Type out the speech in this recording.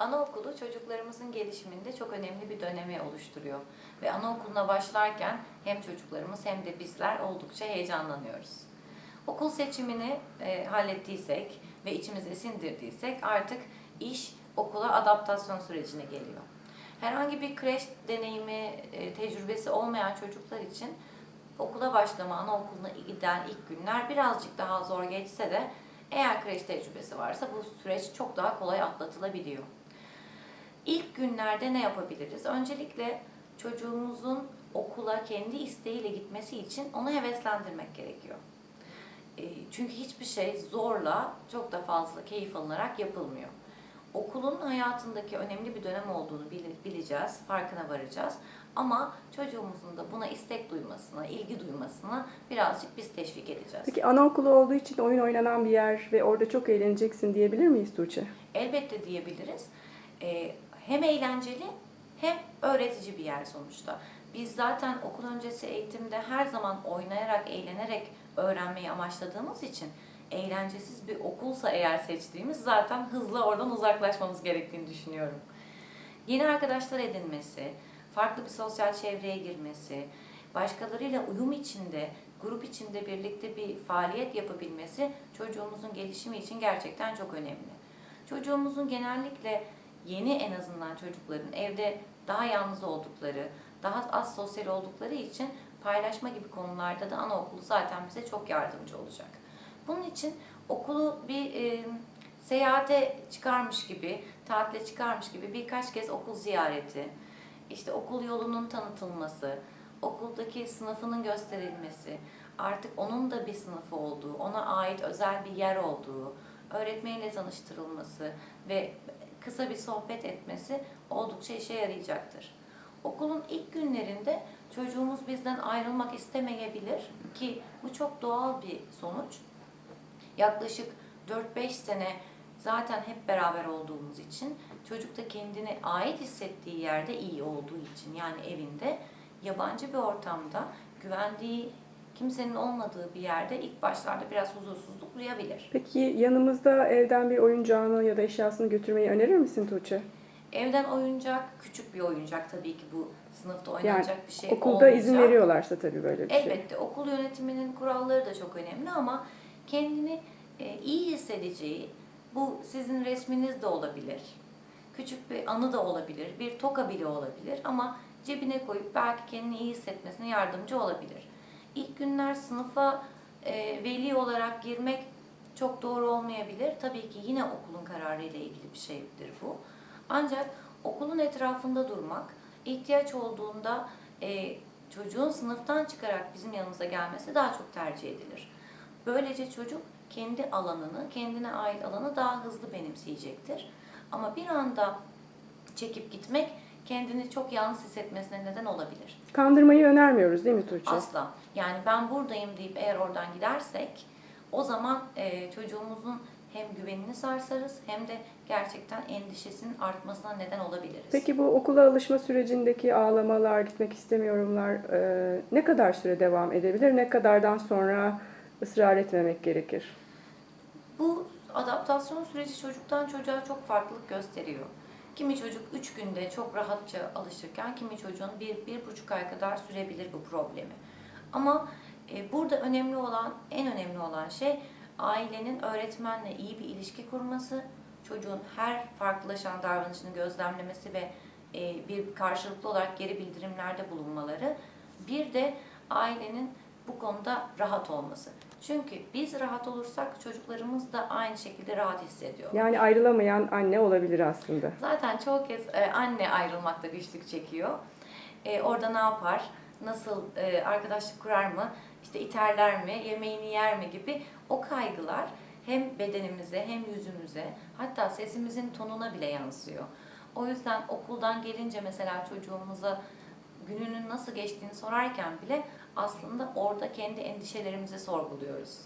Anaokulu çocuklarımızın gelişiminde çok önemli bir dönemi oluşturuyor. Ve anaokuluna başlarken hem çocuklarımız hem de bizler oldukça heyecanlanıyoruz. Okul seçimini e, hallettiysek ve içimize sindirdiysek artık iş okula adaptasyon sürecine geliyor. Herhangi bir kreş deneyimi, e, tecrübesi olmayan çocuklar için okula başlama, anaokuluna giden ilk günler birazcık daha zor geçse de eğer kreş tecrübesi varsa bu süreç çok daha kolay atlatılabiliyor. İlk günlerde ne yapabiliriz? Öncelikle çocuğumuzun okula kendi isteğiyle gitmesi için onu heveslendirmek gerekiyor. E, Çünkü hiçbir şey zorla çok da fazla keyif alınarak yapılmıyor. Okulun hayatındaki önemli bir dönem olduğunu bile- bileceğiz, farkına varacağız. Ama çocuğumuzun da buna istek duymasına, ilgi duymasına birazcık biz teşvik edeceğiz. Peki anaokulu olduğu için oyun oynanan bir yer ve orada çok eğleneceksin diyebilir miyiz Tuğçe? Elbette diyebiliriz. Ee, hem eğlenceli hem öğretici bir yer sonuçta. Biz zaten okul öncesi eğitimde her zaman oynayarak, eğlenerek öğrenmeyi amaçladığımız için eğlencesiz bir okulsa eğer seçtiğimiz zaten hızla oradan uzaklaşmamız gerektiğini düşünüyorum. Yeni arkadaşlar edinmesi, farklı bir sosyal çevreye girmesi, başkalarıyla uyum içinde, grup içinde birlikte bir faaliyet yapabilmesi çocuğumuzun gelişimi için gerçekten çok önemli. Çocuğumuzun genellikle yeni en azından çocukların evde daha yalnız oldukları, daha az sosyal oldukları için paylaşma gibi konularda da anaokulu zaten bize çok yardımcı olacak. Bunun için okulu bir e, seyahate çıkarmış gibi, tatile çıkarmış gibi birkaç kez okul ziyareti, işte okul yolunun tanıtılması, okuldaki sınıfının gösterilmesi, artık onun da bir sınıfı olduğu, ona ait özel bir yer olduğu, öğretmeniyle tanıştırılması ve kısa bir sohbet etmesi oldukça işe yarayacaktır. Okulun ilk günlerinde çocuğumuz bizden ayrılmak istemeyebilir ki bu çok doğal bir sonuç. Yaklaşık 4-5 sene zaten hep beraber olduğumuz için çocuk da kendini ait hissettiği yerde iyi olduğu için yani evinde yabancı bir ortamda güvendiği kimsenin olmadığı bir yerde ilk başlarda biraz huzursuzluk duyabilir. Peki yanımızda evden bir oyuncağını ya da eşyasını götürmeyi önerir misin Tuğçe? Evden oyuncak, küçük bir oyuncak tabii ki bu sınıfta oynanacak bir şey Okulda olmayacak. izin veriyorlarsa tabii böyle bir şey. Elbette okul yönetiminin kuralları da çok önemli ama kendini e, iyi hissedeceği, bu sizin resminiz de olabilir, küçük bir anı da olabilir, bir toka bile olabilir ama cebine koyup belki kendini iyi hissetmesine yardımcı olabilir. İlk günler sınıfa e, veli olarak girmek çok doğru olmayabilir. Tabii ki yine okulun kararı ile ilgili bir şeydir bu. Ancak okulun etrafında durmak, ihtiyaç olduğunda e, çocuğun sınıftan çıkarak bizim yanımıza gelmesi daha çok tercih edilir. Böylece çocuk kendi alanını, kendine ait alanı daha hızlı benimseyecektir. Ama bir anda çekip gitmek kendini çok yalnız hissetmesine neden olabilir. Kandırmayı önermiyoruz değil mi Tuğçe? Asla. Yani ben buradayım deyip eğer oradan gidersek o zaman e, çocuğumuzun hem güvenini sarsarız hem de gerçekten endişesinin artmasına neden olabiliriz. Peki bu okula alışma sürecindeki ağlamalar, gitmek istemiyorumlar e, ne kadar süre devam edebilir? Ne kadardan sonra ısrar etmemek gerekir? Bu adaptasyon süreci çocuktan çocuğa çok farklılık gösteriyor. Kimi çocuk 3 günde çok rahatça alışırken kimi çocuğun 1-1,5 ay kadar sürebilir bu problemi. Ama e, burada önemli olan, en önemli olan şey ailenin öğretmenle iyi bir ilişki kurması, çocuğun her farklılaşan davranışını gözlemlemesi ve e, bir karşılıklı olarak geri bildirimlerde bulunmaları. Bir de ailenin bu konuda rahat olması. Çünkü biz rahat olursak çocuklarımız da aynı şekilde rahat hissediyor. Yani ayrılamayan anne olabilir aslında. Zaten çoğu kez e, anne ayrılmakta güçlük çekiyor. E, orada ne yapar? Nasıl e, arkadaşlık kurar mı? İşte iterler mi? Yemeğini yer mi? Gibi o kaygılar hem bedenimize hem yüzümüze hatta sesimizin tonuna bile yansıyor. O yüzden okuldan gelince mesela çocuğumuza gününün nasıl geçtiğini sorarken bile aslında orada kendi endişelerimizi sorguluyoruz.